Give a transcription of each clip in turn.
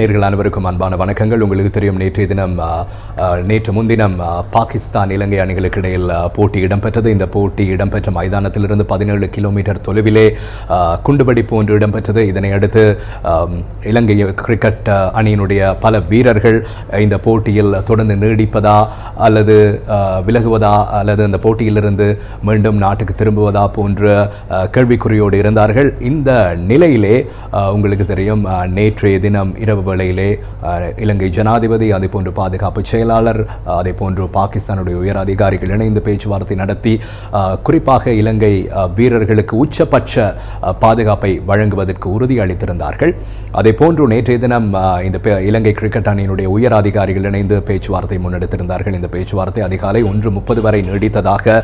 நேர்கள் அனைவருக்கும் அன்பான வணக்கங்கள். உங்களுக்கு தெரியும் நேற்றைய தினம் நேற்று முன்தினம் பாகிஸ்தான் இலங்கை அணிகளுக்கு இடையில் போட்டி இடம்பெற்றது. இந்த போட்டி இடம்பெற்ற மைதானத்திலிருந்து பதினேழு கிலோமீட்டர் தொலைவிலே குண்டுவெடிப்பு ஒன்று இடம்பெற்றது. இதனை அடுத்து இலங்கை கிரிக்கெட் அணியினுடைய பல வீரர்கள் இந்த போட்டியில் தொடர்ந்து நீடிப்பதா அல்லது விலகுவதா அல்லது அந்த போட்டியிலிருந்து மீண்டும் நாட்டுக்கு திரும்புவதா போன்ற கேள்விக்குறியோடு இருந்தார்கள். இந்த நிலையிலே உங்களுக்கு தெரியும் நேற்றைய தினம் இரவு வேளையிலே இலங்கை ஜனாதிபதி அதே போன்று பாதுகாப்பு செயலாளர் அதே போன்று பாகிஸ்தானுடைய உயர் அதிகாரிகள் இணைந்து பேச்சுவார்த்தை நடத்தி குறிப்பாக இலங்கை வீரர்களுக்கு உச்சபட்ச பாதுகாப்பை வழங்குவதற்கு உறுதி அளித்திருந்தார்கள். அதே போன்று நேற்றைய தினம் இந்த இலங்கை கிரிக்கெட் அணியினுடைய உயர் அதிகாரிகள் இணைந்து பேச்சுவார்த்தை முன்னெடுத்திருந்தார்கள். இந்த பேச்சுவார்த்தை அதிகாலை ஒன்று முப்பது வரை நீடித்ததாக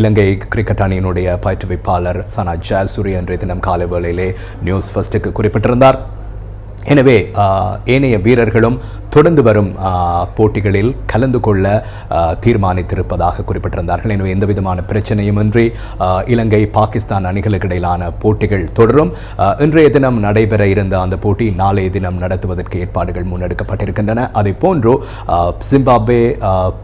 இலங்கை கிரிக்கெட் அணியினுடைய பயிற்றுவிப்பாளர் சனா ஜாசூரி அன்றைய தினம் காலை வேளையிலே நியூஸ் ஃபர்ஸ்ட்டுக்கு குறிப்பிட்டிருந்தார். எனவே ஏனைய வீரர்களும் தொடர்ந்து வரும் போட்டிகளில் கலந்து கொள்ள தீர்மானித்திருப்பதாக குறிப்பிட்டிருந்தார்கள். எனவே எந்த விதமான பிரச்சனையும் இன்றி இலங்கை பாகிஸ்தான் அணிகளுக்கு இடையிலான போட்டிகள் தொடரும். இன்றைய தினம் நடைபெற இருந்த அந்த போட்டி நாளைய தினம் நடத்துவதற்கு ஏற்பாடுகள் முன்னெடுக்கப்பட்டிருக்கின்றன. அதே போன்று சிம்பாப்வே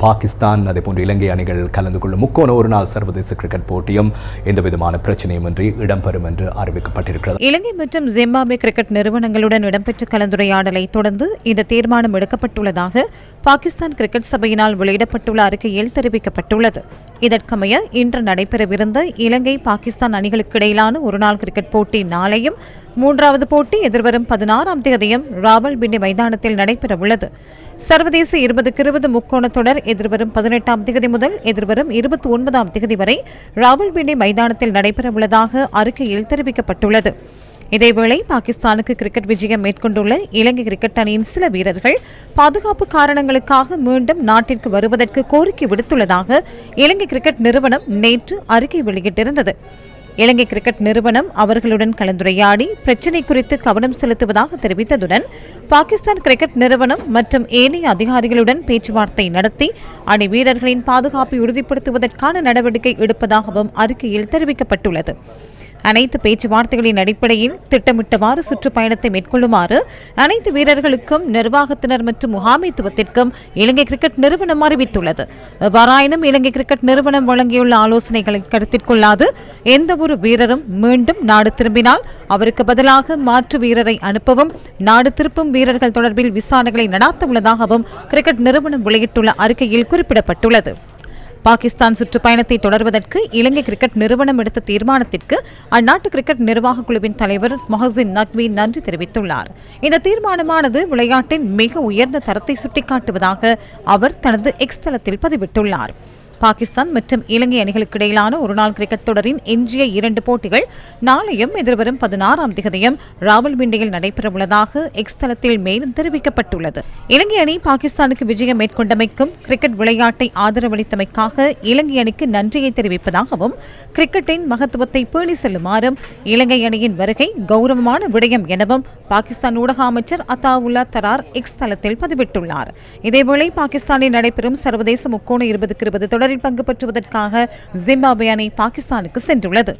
பாகிஸ்தான் அதே போன்று இலங்கை அணிகள் கலந்து கொள்ளும் முக்கோண ஒரு நாள் சர்வதேச கிரிக்கெட் போட்டியும் எந்த விதமான பிரச்சனையும் இன்றி இடம்பெறும் என்று அறிவிக்கப்பட்டிருக்கிறது. இலங்கை மற்றும் ஜிம்பாப்வே கிரிக்கெட் நிறுவனங்களுடன் இடம்பெற்ற கலந்துரையாடலை தொடர்ந்து இந்த தீர்மானம் எடுக்கப்பட்டுள்ளதாக பாகிஸ்தான் கிரிக்கெட் சபையினால் வெளியிடப்பட்டுள்ள அறிக்கையில் தெரிவிக்கப்பட்டுள்ளது. இதற்கமைய இன்று நடைபெறவிருந்த இலங்கை பாகிஸ்தான் அணிகளுக்கு இடையிலான ஒருநாள் கிரிக்கெட் போட்டி நாளையும் மூன்றாவது போட்டி எதிர்வரும் பதினாறாம் தேதியும் ராவல்பிண்டி மைதானத்தில் நடைபெறவுள்ளது. சர்வதேச இருபதுக்கு இருபது முக்கோண தொடர் எதிர்வரும் பதினெட்டாம் தேதி முதல் எதிர்வரும் இருபத்தி ஒன்பதாம் தேதி வரை ராவல்பிண்டி மைதானத்தில் நடைபெறவுள்ளதாக அறிக்கையில் தெரிவிக்கப்பட்டுள்ளது. இதேவேளை பாகிஸ்தானுக்கு கிரிக்கெட் விஜயம் மேற்கொண்டுள்ள இலங்கை கிரிக்கெட் அணியின் சில வீரர்கள் பாதுகாப்பு காரணங்களுக்காக மீண்டும் நாட்டிற்கு வருவதற்கு கோரிக்கை விடுத்துள்ளதாக இலங்கை கிரிக்கெட் நிறுவனம் நேற்று அறிக்கை வெளியிட்டிருந்தது. இலங்கை கிரிக்கெட் நிறுவனம் அவர்களுடன் கலந்துரையாடி பிரச்சினை குறித்து கவனம் செலுத்துவதாக தெரிவித்ததுடன் பாகிஸ்தான் கிரிக்கெட் நிறுவனம் மற்றும் ஏனைய அதிகாரிகளுடன் பேச்சுவார்த்தை நடத்தி அணி வீரர்களின் பாதுகாப்பை உறுதிப்படுத்துவதற்கான நடவடிக்கை எடுப்பதாகவும் அறிக்கையில் தெரிவிக்கப்பட்டுள்ளது. அனைத்து பேச்சுவார்த்தைகளின் அடிப்படையில் திட்டமிட்டவாறு சுற்றுப்பயணத்தை மேற்கொள்ளுமாறு அனைத்து வீரர்களுக்கும் நிர்வாகத்தினர் மற்றும் முகாமைத்துவத்திற்கும் இலங்கை கிரிக்கெட் நிறுவனம் அறிவித்துள்ளது. எவ்வாறாயினும் இலங்கை கிரிக்கெட் நிறுவனம் வழங்கியுள்ள ஆலோசனைகளை கருத்தில் கொள்ளாது எந்த ஒரு வீரரும் மீண்டும் நாடு திரும்பினால் அவருக்கு பதிலாக மாற்று வீரரை அனுப்பவும் நாடு திருப்பும் வீரர்கள் தொடர்பில் விசாரணைகளை நடாத்த உள்ளதாகவும் கிரிக்கெட் நிறுவனம் வெளியிட்டுள்ள அறிக்கையில் குறிப்பிடப்பட்டுள்ளது. பாகிஸ்தான் சுற்றுப்பயணத்தை தொடர்வதற்கு இலங்கை கிரிக்கெட் நிறுவனம் எடுத்த தீர்மானத்திற்கு அந்நாட்டு கிரிக்கெட் நிர்வாக குழுவின் தலைவர் மொஹசின் நக்வி நன்றி தெரிவித்துள்ளார். இந்த தீர்மானமானது விளையாட்டின் மிக உயர்ந்த தரத்தை சுட்டிக்காட்டுவதாக அவர் தனது எக்ஸ் தளத்தில் பதிவிட்டுள்ளார். பாகிஸ்தான் மற்றும் இலங்கை அணிகளுக்கு இடையிலான ஒருநாள் கிரிக்கெட் தொடரின் எஞ்சிய இரண்டு போட்டிகள் நாளையும் எதிர்வரும் பதினாறாம் திகதியும் ராவல்பிண்டியில் நடைபெறவுள்ளதாக எக்ஸ் தளத்தில் மேலும் தெரிவிக்கப்பட்டுள்ளது. இலங்கை அணி பாகிஸ்தானுக்கு விஜயம் மேற்கொண்டமைக்கும் கிரிக்கெட் விளையாட்டை ஆதரவளித்தமைக்காக இலங்கை அணிக்கு நன்றியை தெரிவிப்பதாகவும் கிரிக்கெட்டின் மகத்துவத்தை பேணி செல்லுமாறும் இலங்கை அணியின் வருகை கௌரவமான விடயம் எனவும் பாகிஸ்தான் ஊடக அமைச்சர் அத்தாவுல்லா தரார் எக்ஸ் தளத்தில் பதிவிட்டுள்ளார். இதேவேளை பாகிஸ்தானில் நடைபெறும் சர்வதேச முக்கோண இருபதுக்கு இருபது தொடர் தொடரில் பங்கு பெற்றுவதற்காக ஜிம்பாபே அணி பாகிஸ்தானுக்கு சென்றுள்ளது.